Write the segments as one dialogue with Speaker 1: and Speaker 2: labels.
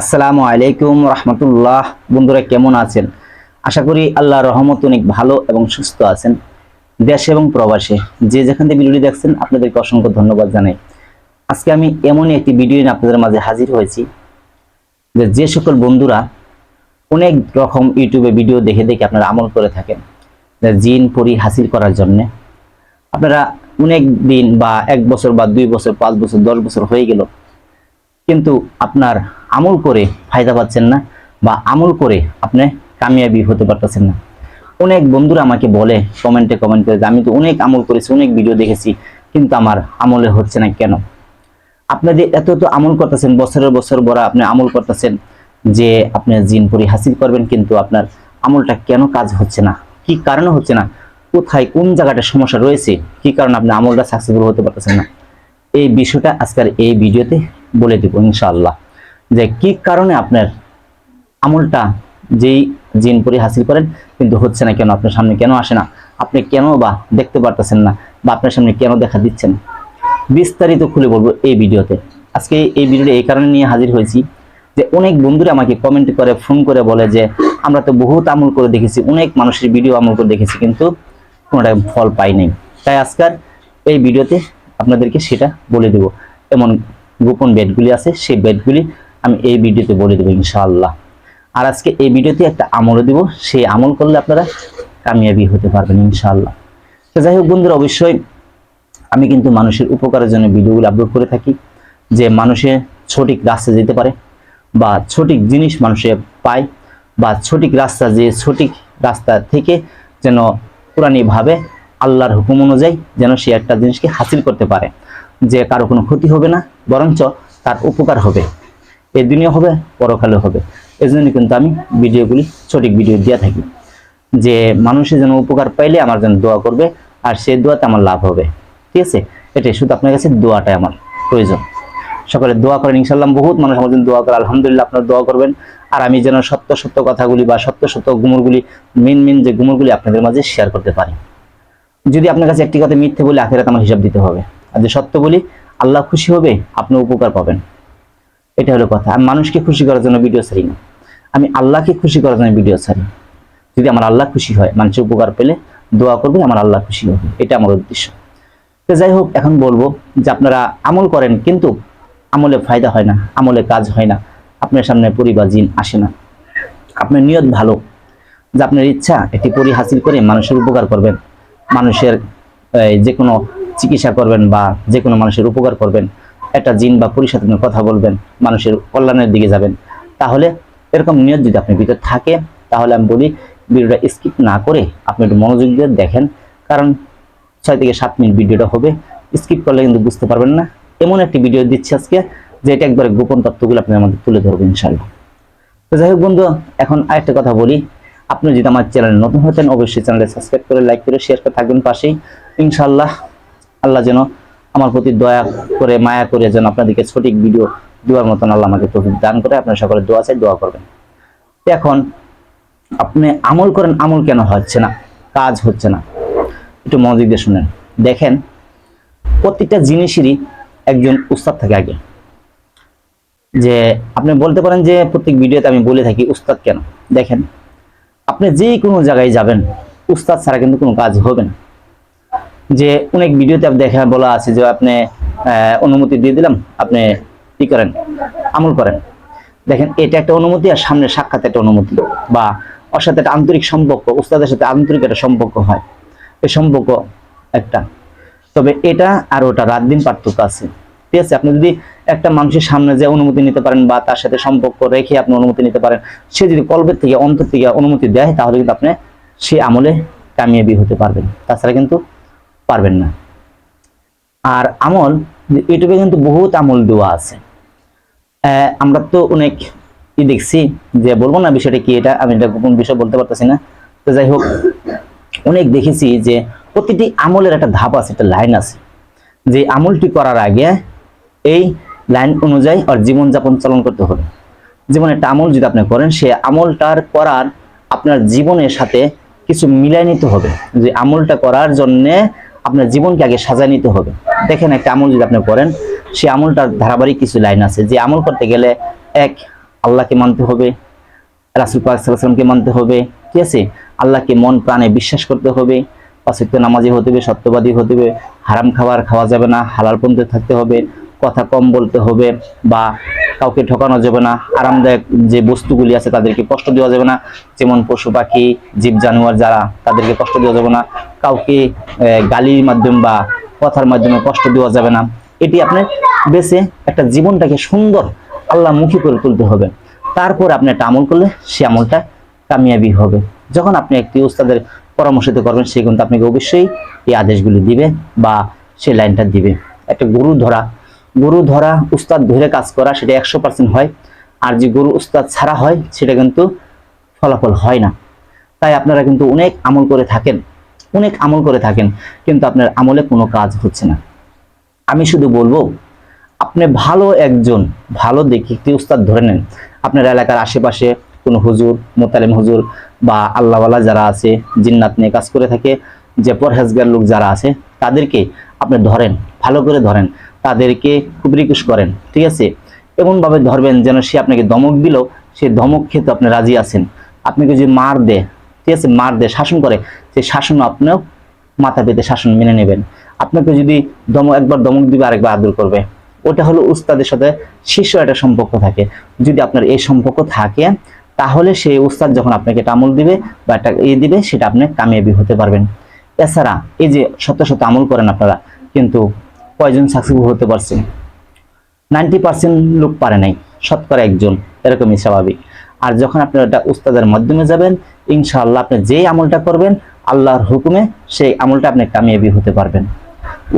Speaker 1: আসসালামু আলাইকুম রহমতুল্লাহ। বন্ধুরা, কেমন আছেন? আশা করি আল্লাহ রহমত অনেক ভালো এবং সুস্থ আছেন দেশে এবং প্রবাসে। যে যেখান থেকে ভিডিওটি দেখছেন, আপনাদেরকে অসংখ্য ধন্যবাদ জানাই। আজকে আমি এমনই একটি ভিডিও আপনাদের মাঝে হাজির হয়েছি যে যে সকল বন্ধুরা অনেক রকম ইউটিউবে ভিডিও দেখে দেখে আপনারা আমল করে থাকেন জিন পরি হাসিল করার জন্যে। আপনারা অনেক দিন বা এক বছর বা দুই বছর, পাঁচ বছর, দশ বছর হয়ে গেল, কিন্তু আপনার আমল করে ফায়দা পাচ্ছেন না বা আমল করে আপনি কামিয়াবি হতে পারতেছেন না। অনেক বন্ধুরা আমাকে বলে কমেন্টে, কমেন্ট করে আমি তো অনেক আমল করেছি, অনেক ভিডিও দেখেছি, কিন্তু আমার আমলে হচ্ছে না কেন? আপনাদের এত তো আমল করতেছেন, বছরের বছর বড় আপনি আমল করতেছেন যে আপনি জিন পরি হাসিল করবেন, কিন্তু আপনার আমলটা কেন কাজ হচ্ছে না? কি কারণে হচ্ছে না? কোথায়, কোন জায়গাটা সমস্যা রয়েছে? কি কারণে আপনি আমলটা সাকসেসফুল হতে পারতেছেন না? এই বিষয়টা আজকের এই ভিডিওতে বলে দেব ইনশাআল্লাহ। যে কি কারণে আপনার আমলটা যেই জিন পরি হাসিল করেন, কিন্তু হচ্ছে না কেন, আপনার সামনে কেন আসে না? আপনি কেন বা দেখতে পারতেছেন না বা আপনার সামনে কেন দেখা দিচ্ছেন? বিস্তারিত খুলে বলব এই ভিডিওতে। আজকে এই ভিডিওটা এই কারণে নিয়ে হাজির হয়েছি যে অনেক বন্ধুরা আমাকে কমেন্ট করে ফোন করে বলে যে, আমরা তো বহুত আমল করে দেখেছি, অনেক মানুষের ভিডিও আমল করে দেখেছি, কিন্তু কোনোটা ফল পাই নাই। তাই আজকাল এই ভিডিওতে আপনাদেরকে সেটা বলে দেব। এমন গোপন বেডগুলি আছে, সেই বেডগুলি আমি এই ভিডিওতে বলে দেবো ইনশাআল্লাহ। আর আজকে এই ভিডিওতে একটা আমলও দিব। সেই আমল করলে আপনারা কামিয়াবি হতে পারবেন ইনশাআল্লাহ। তো যাই হোক বন্ধুরা, অবশ্যই আমি কিন্তু মানুষের উপকারের জন্য ভিডিওগুলো আপলোড করে থাকি। যে মানুষে সঠিক রাস্তা যেতে পারে বা সঠিক জিনিস মানুষে পায় বা সঠিক রাস্তা যে সঠিক রাস্তা থেকে যেন পুরানিভাবে আল্লাহর হুকুম অনুযায়ী যেন সে একটা জিনিসকে হাসিল করতে পারে। যে কারও কোনো ক্ষতি হবে না, বরঞ্চ তার উপকার হবে। এই দুনিয়া হবে, পরকালে হবে। এই জন্য কিন্তু আমি ভিডিওগুলি, সঠিক ভিডিও দিয়ে থাকি। যে মানুষের যেন উপকার পাইলে আমার যেন দোয়া করবে, আর সেই দোয়াতে আমার লাভ হবে। ঠিক আছে? এটাই শুধু আপনার কাছে দোয়াটাই আমার প্রয়োজন। সকলে দোয়া করেন ইনশাল্লাহ বহুত মানুষ আমার জন্য দোয়া করে। আলহামদুলিল্লাহ আপনার দোয়া করবেন। আর আমি যেন সত্য সত্য কথাগুলি বা সত্য সত্য গুমরগুলি মেন মেন যে গুমরগুলি আপনাদের মাঝে শেয়ার করতে পারি। যদি আপনার কাছে একটি কথা মিথ্যে বলে আখেরাত আমার হিসাব দিতে হবে। আর যে সত্য বলি, আল্লাহ খুশি হবে, আপনি উপকার পাবেন। এটা হলো কথা। আমি মানুষকে খুশি করার জন্য ভিডিও ছাড়ি না। আমি আল্লাহকে খুশি করার জন্য ভিডিও ছাড়ি। যদি আমার আল্লাহ খুশি হয়, মানুষের উপকার পেলে দোয়া করবে আমার আল্লাহ খুশি হবে। এটা আমার উদ্দেশ্য। তো যাই হোক, এখন বলব যে আপনারা আমল করেন, কিন্তু আমলে ফায়দা হয় না, আমলে কাজ হয় না। আপনার সামনে পরিবার জিন আসে না। আপনার নিয়ত ভালো। যে আপনার ইচ্ছা, একটি পরি হাসিল করে মানুষের উপকার করবেন। মানুষের যে কোনো চিকিৎসা করবেন বা যে কোনো মানুষের উপকার করবেন। একটা জিন বা পরির সাথে কথা বলবেন, মানুষের কল্যাণের দিকে যাবেন, তাহলে এরকম নিয়ত যদি আপনার ভিতরে থাকে, তাহলে আমি বলি ভিডিওটা স্কিপ না করে আপনি একটু মনোযোগ দিয়ে দেখেন, কারণ ছয় থেকে সাত মিনিট ভিডিওটা হবে স্কিপ করলে কিন্তু বুঝতে পারবেন না। এমন একটি ভিডিও দিচ্ছি আজকে যে এটা একবারে গোপন তথ্যগুলো আপনি আমাদের তুলে ধরবেন ইনশাল্লাহ তো যাই হোক বন্ধু, এখন আরেকটা কথা বলি। আপনি যদি আমার চ্যানেলে নতুন হতেন, অবশ্যই চ্যানেলে সাবস্ক্রাইব করে লাইক করে শেয়ার করে থাকবেন পাশেই। ইনশাল্লাহ আল্লাহ যেন আমার প্রতি দয়া করে, মায়া করে যেন আপনাদেরকে সঠিক ভিডিও দেওয়ার মতন আল্লাহ আমাকে তৌফিক দান করে। আপনার সকলে দোয়া চাই, দোয়া করবেন। এখন আপনি আমল করেন, আমল কেন হচ্ছে না? কাজ হচ্ছে না। একটু মনোযোগ দিয়ে শুনেন। দেখেন, প্রত্যেকটা জিনিসেরই একজন উস্তাদ থাকে আগে। যে আপনি বলতে পারেন যে প্রত্যেক ভিডিওতে আমি বলে থাকি, উস্তাদ কেন? দেখেন, আপনি যে কোনো জায়গায় যাবেন, উস্তাদ ছাড়া কিন্তু কোনো কাজ হবে না। যে অনেক ভিডিওতে আপনি দেখা বলা আছে যে আপনি অনুমতি দিয়ে দিলাম, আপনি কি করেন, আমল করেন। দেখেন, এটা একটা অনুমতি আর সামনে সাক্ষাৎ একটা অনুমতি বা ওর সাথে একটা আন্তরিক সম্পর্ক, উস্তাদের সাথে আন্তরিক একটা সম্পর্ক হয়। এই সম্পর্ক একটা। তবে এটা আর ওটা রাত দিন পার্থক্য আছে। ঠিক আছে, আপনি যদি একটা মানুষের সামনে যে অনুমতি নিতে পারেন বা তার সাথে সম্পর্ক রেখে আপনি অনুমতি নিতে পারেন, সে যদি কল্পের থেকে, অন্তর থেকে অনুমতি দেয়, তাহলে কিন্তু আপনি সে আমলে কামিয়াবি হতে পারবেন। তাছাড়া কিন্তু পারবেন না। আর আমল ইউটিউবে কিন্তু বহুত আমল দেওয়া আছে। আমরা তো অনেক ই দেখছি যে বলব না বিষয়টা কি এটা, আমি এটা কোন বিষয় বলতে পারতেছি না। তো যাই হোক, অনেক দেখেছি যে প্রতিটি আমলের একটা ধাপ আছে, একটা লাইন আছে। যে আমলটি করার আগে এই লাইন অনুযায়ী আর জীবনযাপন চালন করতে হবে। জীবনে একটা আমল যদি আপনি করেন, সে আমলটার করার আপনার জীবনের সাথে কিছু মিলাই নিতে হবে। যে আমলটা করার জন্যে আপনার জীবনকে আগে সাজায় নিতে হবে। দেখেন একটা আমল যদি আপনি করেন, সে আমলটার ধারাবাহিক কিছু লাইন আছে, যে আমল করতে গেলে এক, আল্লাহকে মানতে হবে, রাসুল পাকসাল্লামকে মানতে হবে ঠিক আছে? আল্লাহকে মন প্রাণে বিশ্বাস করতে হবে অসত্য নামাজি হতে হবে, সত্যবাদী হতে হবে, হারাম খাবার খাওয়া যাবে না, হালাল পন্থে থাকতে হবে কথা কম বলতে হবে বা কাউকে ঠকানো যাবে না, আরামদায়ক যে বস্তুগুলি আছে তাদেরকে কষ্ট দেওয়া যাবে না, যেমন পশু পাখি, জীব জানোয়ার যারা, তাদেরকে কষ্ট দেওয়া যাবে না, কাউকে গালির মাধ্যমে বা কথার মাধ্যমে কষ্ট দেওয়া যাবে না। এটি আপনার বেছে একটা জীবনটাকে সুন্দর, আল্লাহ মুখী করে তুলতে হবে। তারপর আপনি একটা আমল করলে সে আমলটা কামিয়াবি হবে। যখন আপনি একটি উস্তাদের পরামর্শিত করবেন সে কিন্তু আপনাকে অবশ্যই এই আদেশগুলি দিবে বা সেই লাইনটা দিবে। একটা গরু ধরা গরু ধরা উস্তাদ ধরে কাজ করা, সেটা একশো পার্সেন্ট হয়। আর যে গরু উস্তাদ ছাড়া হয়, সেটা কিন্তু ফলাফল হয় না। তাই আপনারা কিন্তু অনেক আমল করে থাকেন, অনেক আমল করে থাকেন, কিন্তু আপনার আমলে কোনো কাজ হচ্ছে না। আমি শুধু বলব, আপনি ভালো একজন, ভালো দেখে একটি উস্তাদ ধরে নেন। আপনার এলাকার আশেপাশে কোনো হুজুর, মোতালিম হুজুর বা আল্লাহওয়ালা যারা আছে, জিন্নাত নিয়ে কাজ করে থাকে, যে পরহেজগার লোক যারা আছে, তাদেরকে আপনি ধরেন, ভালো করে ধরেন। তাদেরকে খুব রিকোয়েস্ট করেন, ঠিক আছে? এমনভাবে ধরবেন যেন সে আপনাকে ধমক দিল, সে ধমক খেতে আপনি রাজি আছেন। আপনাকে যদি মার দে ঠিক আছে? মার দে শাসন করে সেই শাসন আপনিও মাথা পেতে শাসন মেনে নেবেন। আপনাকে যদি দমক একবার দমক দিবে, আরেকবার আদর করবে। ওটা হলো উস্তাদের সাথে শীর্ষ একটা সম্পর্ক থাকে। যদি আপনার এই সম্পর্ক থাকে, তাহলে সেই উস্তাদ যখন আপনাকে একটা আমল দিবে বা একটা ইয়ে দিবে, সেটা আপনি কামিয়াবি হতে পারবেন। এছাড়া এই যে শত শত আমল করেন আপনারা, কিন্তু কয়জন সাকসেসফুল হতে পারছেন নাইনটি পার্সেন্ট লোক পারে নাই, শতকরা একজন, এরকমই স্বাভাবিক। আর যখন আপনি ওটা উস্তাদের মাধ্যমে যাবেন, ইনশাআল্লাহ আপনি যেই আমলটা করবেন, আল্লাহর হুকুমে সেই আমলটা আপনি কামিয়াবি হতে পারবেন।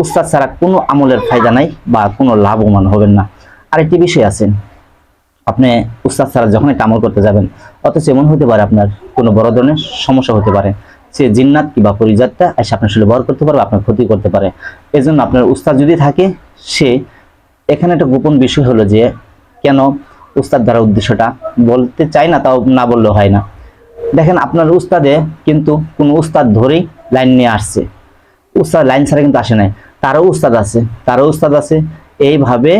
Speaker 1: উস্তাদ ছাড়া কোনো আমলের ফায়দা নাই বা কোনো লাভবান হবেন না। আরেকটি বিষয় আছে, আপনি উস্তাদ ছাড়া যখন একটা আমল করতে যাবেন, অথচ এমন হতে পারে আপনার কোনো বড় ধরনের সমস্যা হতে পারে। সে জিন্নাত কিংবা পরিজাতটা এসে আপনার শরীরে বর করতে পারবে, আপনার ক্ষতি করতে পারে। এজন্য আপনার উস্তাদ যদি থাকে, সে এখানে একটা গোপন বিষয় হলো যে, কেন উস্তাদ দ্বারা উদ্দেশ্যটা বলতে চাই না, তাও না বললেও হয় না। দেখেন, আপনার উস্তাদে কিন্তু কোনো উস্তাদ ধরেই লাইন নিয়ে আসছে। উস্তাদ লাইন ছাড়া কিন্তু আসে নাই। তারও উস্তাদ আছে, তারও উস্তাদ আছে। এইভাবে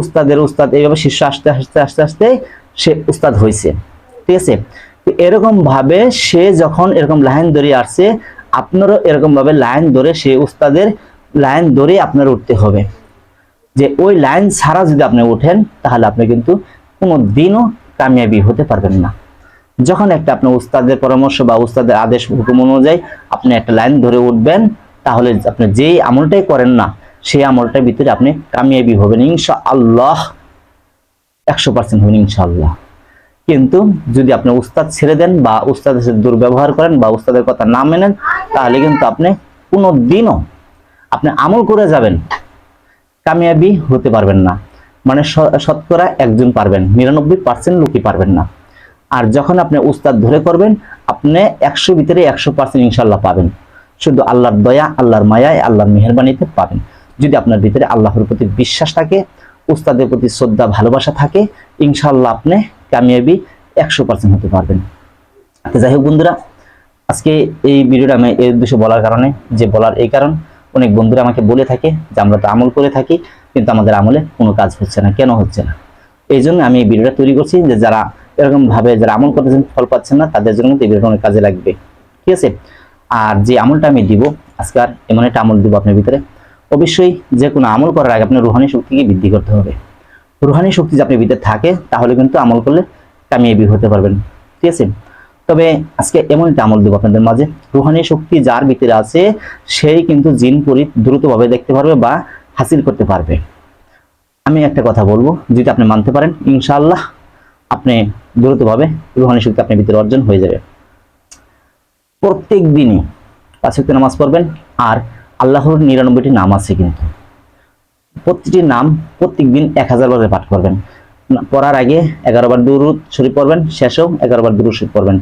Speaker 1: উস্তাদের উস্তাদ, এইভাবে শিষ্য আসতে আসতে, আস্তে আস্তে সে উস্তাদ হয়েছে ঠিক আছে? এরকম ভাবে সে যখন এরকম লাইন ধরে আসছে, আপনারও এরকম ভাবে লাইন ধরে সে উস্তাদের লাইন ধরে আপনার উঠতে হবে। যে ওই লাইন ছাড়া যদি আপনি ওঠেন তাহলে আপনি কিন্তু কোনো দিনও কামিয়াবি হতে পারবেন না। যখন একটা আপনার উস্তাদের পরামর্শ বা উস্তাদের আদেশ হুকুম অনুযায়ী আপনি একটা লাইন ধরে উঠবেন, তাহলে আপনি যেই আমলটাই করেন না, সেই আমলটার ভিতরে আপনি কামিয়াবি হবেন। ইনশা আল্লাহ একশো পার্সেন্ট হবেন ইনশাআল্লাহ। কিন্তু যদি আপনি উস্তাদ ছেড়ে দেন বা উস্তাদের সাথে দুর্ব্যবহার করেন বা উস্তাদের কথা না মেনেন, তাহলে কিন্তু আপনি কোনো দিনও আপনি আমল করে যাবেন, কামিয়াবি হতে পারবেন না। মানে শতকরা একজন পারবেন, নিরানব্বই পার্সেন্ট লোকই পারবেন না। আর যখন আপনি উস্তাদ ধরে করবেন, আপনি একশো ভিতরে একশো পার্সেন্ট ইনশাল্লাহ পাবেন। শুধু আল্লাহর দয়া, আল্লাহর মায়ায়, আল্লাহর মেহরবানিতে পাবেন। যদি আপনার ভিতরে আল্লাহর প্রতি বিশ্বাস থাকে, উস্তাদের প্রতি শ্রদ্ধা, ভালোবাসা থাকে ইনশাল্লাহ আপনি কামিয়াবি একশো পার্সেন্ট হতে পারবেন। যাই হোক বন্ধুরা, আজকে এই ভিডিওটা আমি এই উদ্দেশ্যে বলার কারণে, যে বলার এই কারণ, অনেক বন্ধুরা আমাকে বলে থাকে যে আমরা তো আমল করে থাকি, কিন্তু আমাদের আমলে কোনো কাজ হচ্ছে না, কেন হচ্ছে না? এই জন্য আমি এই ভিডিওটা তৈরি করছি যে যারা এরকম ভাবে যারা আমল করতেছেন, ফল পাচ্ছেন না, তাদের জন্য এই ভিডিওটা কাজে লাগবে। ঠিক আছে? আর যে আমলটা আমি দিব আজকাল এমন একটা আমল দিব আপনার ভিতরে। অবশ্যই যে কোনো আমল করার আগে আপনার রুহানি শক্তিকে বৃদ্ধি করতে হবে? রুহানি শক্তি যদি আপনার ভিতরে থাকে, তাহলে কিন্তু আমল করলে কামিয়াবি হতে পারবেন। ঠিক আছে? তবে আজকে এমন একটা আমল দেবো আপনাদের মাঝে। রুহানি শক্তি যার ভিতরে আছে, সেই কিন্তু জিন পরি দ্রুতভাবে দেখতে পারবে বা হাসিল করতে পারবে। আমি একটা কথা বলব, যদি আপনি মানতে পারেন, ইনশাআল্লাহ আপনি দ্রুতভাবে রুহানি শক্তি আপনার ভিতরে অর্জন হয়ে যাবে। প্রত্যেক দিনই পাঁচ নামাজ পড়বেন, আর আল্লাহর নিরানব্বইটি নাম আছে কিন্তু। প্রতিটি নাম প্রত্যেক দিন এক হাজার বার পাঠ করবেন। পড়ার আগে এগারো বার দুরুদ শরীফ পড়বেন, শেষেও এগারো বার দুরুদ শরীফ পড়বেন।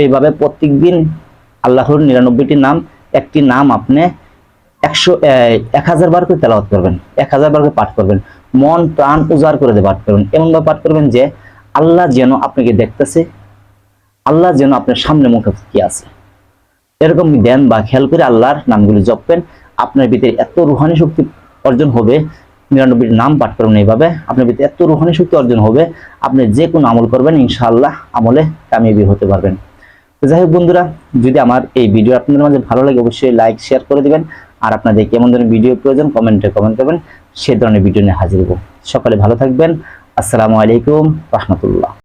Speaker 1: এইভাবে প্রত্যেক দিন আল্লাহর নিরানব্বইটি নাম, একটি নাম আপনি একশো এক হাজার বার করে তেলাওয়াত করবেন, এক হাজার বার করে পাঠ করবেন। মন, প্রাণ উজাড় করে দিয়ে পাঠ করবেন। এমনভাবে পাঠ করবেন যে আল্লাহ যেন আপনাকে দেখতেছে, আল্লাহ যেন আপনার সামনে মুখে কি আছে। এরকম ধ্যান বা খেয়াল করে আল্লাহর নামগুলি জপবেন। আপনার ভিতরে এত রুহানি শক্তি অর্জন হবে নিরানব্বই নাম পাঠ করবেন এইভাবে। আপনার ভিতরে এত রুহানি শক্তি অর্জন হবে, আপনি যে কোনো আমল করবেন, ইনশাআল্লাহ আমলে কামিয়াবি হতে পারবেন। যাই হোক বন্ধুরা, যদি আমার এই ভিডিও আপনাদের মাঝে ভালো লাগে, অবশ্যই লাইক শেয়ার করে দিবেন। আর আপনাদের কেমন ধরনের ভিডিও প্রয়োজন কমেন্টে কমেন্ট করবেন। সে ধরনের ভিডিও নিয়ে হাজির হব। সকালে ভালো থাকবেন। আসসালামু আলাইকুম, রহমতুল্লাহ।